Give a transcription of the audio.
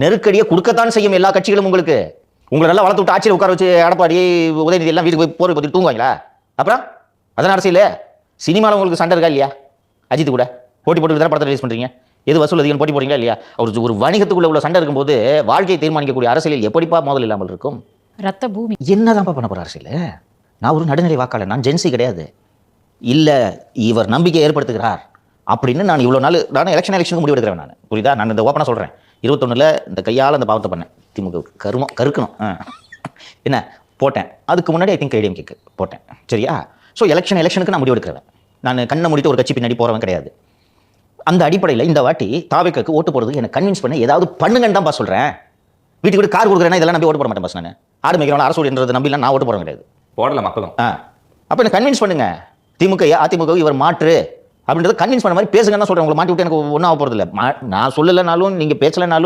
நெருக்கடியை கொடுக்கத்தான் செய்யும் எல்லா கட்சிகளும் உங்களுக்கு. உங்களை நல்லா வளர்த்து விட்டு ஆட்சியில் உட்கார வச்சு எடப்பாடி உதயநிதி எல்லாம் வீட்டுக்கு போய் போர் பற்றி தூங்குவாங்களா? அப்புறம்? அதான் அரசியல் சினிமாவில் உங்களுக்கு சண்டை இருக்கா இல்லையா? அஜித் கூட. போட்டி போட்டு தானே படத்தை ரிலீஸ் பண்ணுறீங்க எது வசூல் அதிகம் போட்டி போடுறீங்களா இல்லையா? ஒரு ஒரு வணிகத்துக்குள்ள உள்ள சண்டை இருக்கும்போது வாழ்க்கையை தீர்மானிக்கக்கூடிய அரசியலில் எப்படிப்பா மோதல் இல்லாமல் இருக்கும்? ரத்த பூமி. என்னதான்ப்பா பண்ண போற அரசியல்? நான் ஒரு நடுநிலை வாக்காளர் நான் ஜென்சி கிடையாது. இல்லை இவர் நம்பிக்கை ஏற்படுத்துகிறார் அப்படின்னு நான் இவ்வளோ நாள் நான் எலெக்ஷன் எலெக்ஷனுக்கு முடிவு எடுக்கிறேன் நான். புரியுதா? நான் இந்த ஓப்பனாக சொல்கிறேன் இருபத்தொன்னில் இந்த கையால் அந்த பாவத்தை பண்ணேன். திமுக கருமம் கருக்கணும். என்ன? போட்டேன். அதுக்கு முன்னாடி ஐ திங்க் ஐடியம் கேக்கு போட்டேன். சரியா? ஸோ எலெக்ஷன் எலெக்ஷனுக்கு நான் முடிவு எடுக்கிறேன் நான் கண்ணை முடித்து ஒரு கட்சி பின்னாடி போகிறவன் கிடையாது. அந்த அடிப்படையில் இந்த வாட்டி தாவேக்கு ஓட்டு போடுறதுக்கு எனக்கு கன்வின்ஸ் பண்ண ஏதாவது பண்ணுங்கன்னு தான்ப்பா சொல்கிறேன் வீட்டுக்கு வீடு கார் கொடுக்குறேன்னா இதெல்லாம் நம்பி ஓட்டு போட மாட்டேன் பஸ் நான். ஆடு மேய்க்கிறவங்க அரசு என்றது நம்பிலாம் நான் ஓட்டு போட கிடையாது. போடல மக்களும். ஆ. அப்போ எனக்கு கன்வின்ஸ் பண்ணுங்க. திமுக அதிமுக இவர் மாற்று. அப்படின்றத கன்வின்ஸ் பண்ண மாதிரி பேசுங்கன்னு தான் சொல்கிறேன் உங்களை மாட்டி விட்டு எனக்கு ஒன்றும் ஆக போகிறது இல்லை நான் சொல்லலைனாலும் நீங்கள் பேசலைனாலும்